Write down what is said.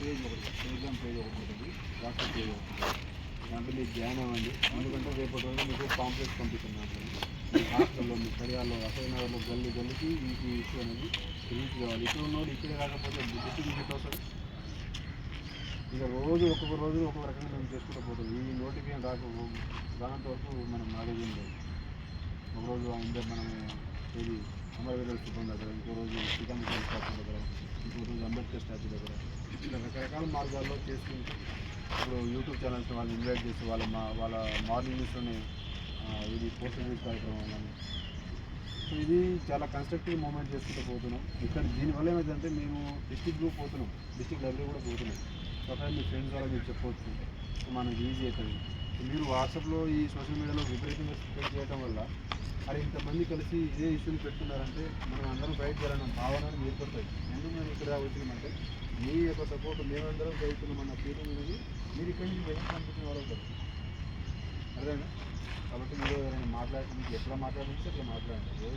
Page ఒకటి Telegram page ఒకటి ఉంటుంది వాట్సాప్ పేజ్ ఒకటి దాంట్లో మీరు జాయిన్ అవ్వండి. ఎందుకంటే రేపటి రోజు మీకు కాంప్లెక్స్ పంపిస్తున్నాను మీ హాస్టల్లో మీ కడియాల్లో అసైనగర్లో గల్లీ గల్లికి మీకు ఈ ఇష్యూ అనేది రీచ్ కావాలి. ఇక్కడ ఉన్నవాడు ఇక్కడే కాకపోతే బుద్ధికి మీకు వస్తుంది? ఇక రోజు ఒక్కొక్క రోజు ఒక్కొక్క రకంగా మేము చేసుకుంటూ పోతాం. ఈ నోటిఫికేషన్ రాక రానంత వరకు మనం నాలెడ్జ్ ఉండదు ఒకరోజు అందరూ మనం ఏది అమరవీరుల సిబ్బంది దగ్గర ఇంకో రోజు సీతామిత్రుల స్టాచ్యూ దగ్గర ఇంకో రోజు అంబేద్కర్ స్టాచ్యూ దగ్గర. రకరకాల మార్గాల్లో చేసుకుంటూ ఇప్పుడు యూట్యూబ్ ఛానల్స్ వాళ్ళని ఇన్వైట్ చేసి వాళ్ళ మా వాళ్ళ మార్నింగ్ న్యూస్లోనే ఇది పోస్ట్ న్యూస్ కార్యక్రమం కానీ. సో ఇది చాలా కన్స్ట్రక్టివ్ మూమెంట్ చేసుకుంటూ పోతున్నాం. ఇక్కడ దీనివల్ల ఏమైందంటే మేము డిస్టిక్ గ్రూప్ పోతున్నాం. డిస్టిక్ లైబ్రరీ కూడా పోతున్నాం. ఒకవేళ మీ ఫ్రెండ్స్ ద్వారా మీరు చెప్పవచ్చు మనకి ఈజీ అవుతుంది. మీరు వాట్సాప్లో ఈ సోషల్ మీడియాలో విపరీతంగా స్ప్రెడ్ చేయడం వల్ల మరి ఇంతమంది కలిసి ఇదే ఇష్యూని పెట్టుకున్నారంటే మనం అందరం ఫైట్ చేయాలన్న భావన ఏర్పడుతుంది ఎందుకు మేము ఇక్కడ వచ్చినామంటే మీ యొక్క సపోర్ట్ మేమందరం చదువుతున్నామన్న ఫీలింగ్ అనేది మీరు ఇక్కడి నుంచి వెనక్కి పంపించిన వాళ్ళు అవుతారు అర్థమైనా కాబట్టి మీరు ఎవరైనా మాట్లాడి మీకు ఎట్లా మాట్లాడాలంటే అట్లా మాట్లాడండి.